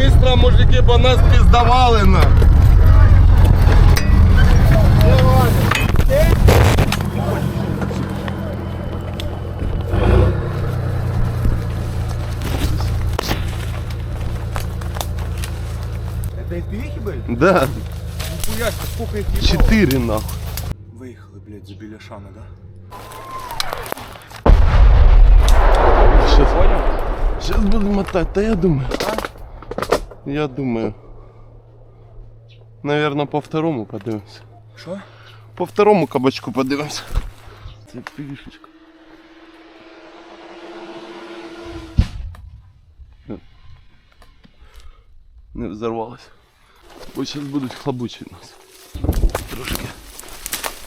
Быстро, мужики, бо нас піздавали на. Это FPV были? Да, Нихуя сколько их ебало. чотири нахуй. Выехали, блядь, за Беляшана, да? Щас, Щас буду мотати, та я думаю. Я думаю. Наверно, по второму подивимось. Що? По второму кабачку подивимось. Це пішечка. Не взорвалась. Бо зараз будуть хлобучити нас. Трошки.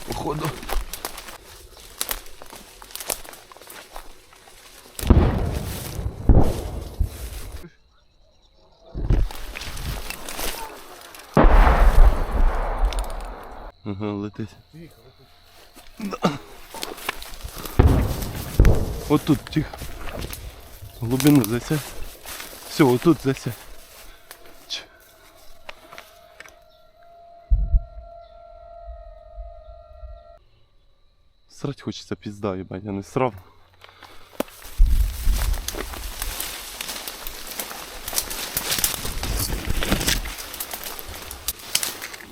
Походу. Ага, летить. Да. Вот тут тихо. Глубину засядь. Все, вот тут засядь. Срать хочется пизда, ебать, я не срав.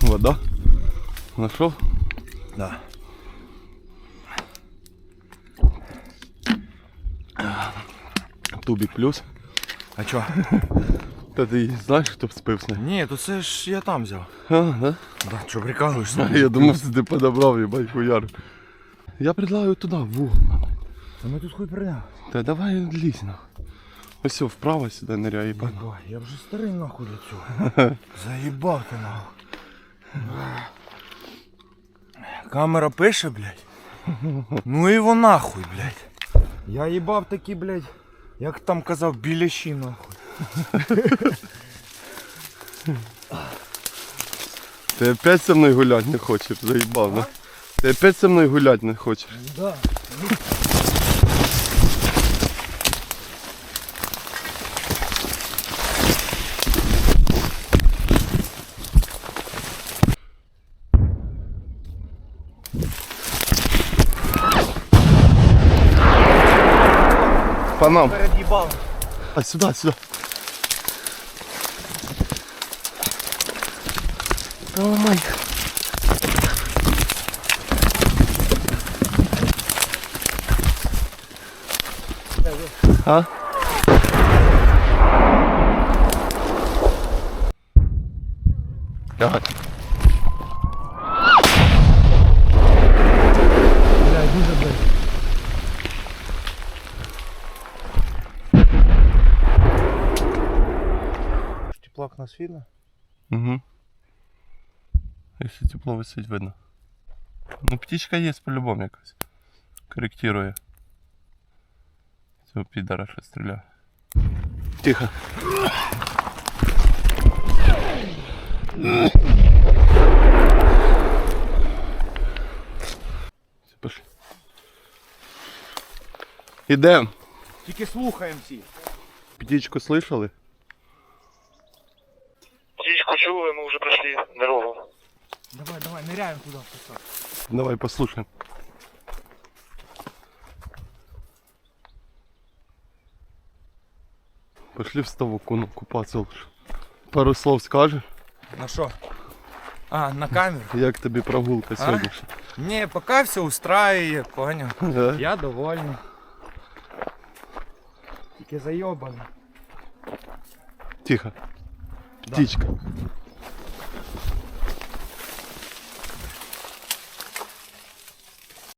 Вода. Нашел? Да. Тубик плюс. А чо? Та ти знаєш, хто спився? Ні, то це ж я там взяв. А, да? Да, що прикалуєшся? Я думав, що ти подобрав, їбать, хуяр. Я предлагаю туди, во. Та ми тут хуй прийняв. Та давай лізь нахуй. Ось все, вправо сюди ныряй, їбать. Я вже старий нахуй для цього. Заїбав ти нахуй. Камера пише, блядь. Ну і во нахуй, блядь. Я їбав такі, блядь, як там казав, біляші нахуй. Ти опять со мною гулять не хочеш, заїбав, да? Ти опять со мною гулять не хочеш. Да. По нам. Перед'їбав. А сюди, сюди. О май. А? Давай. Теплак нас видно? Угу. Если тепло висить, видно. Ну, птичка є по-любому якась. Корректирує. Цього підара ще стріляє. Тихо. Все, пошли. Ідем. Тільки слухаємо всі. Птичку слышали? Птичку чули, ми вже пройшли дорогу. Давай, давай, ныряем туда. Давай послушаем. Пошли в ставок ну, купаться лучше. Пару слов скажешь, На що? А, на камеру? як тобі прогулка сьогоднішня? Не, пока все устраивает, понял. Да? Я довольний. Тільки зайобано. Тихо. Птичка.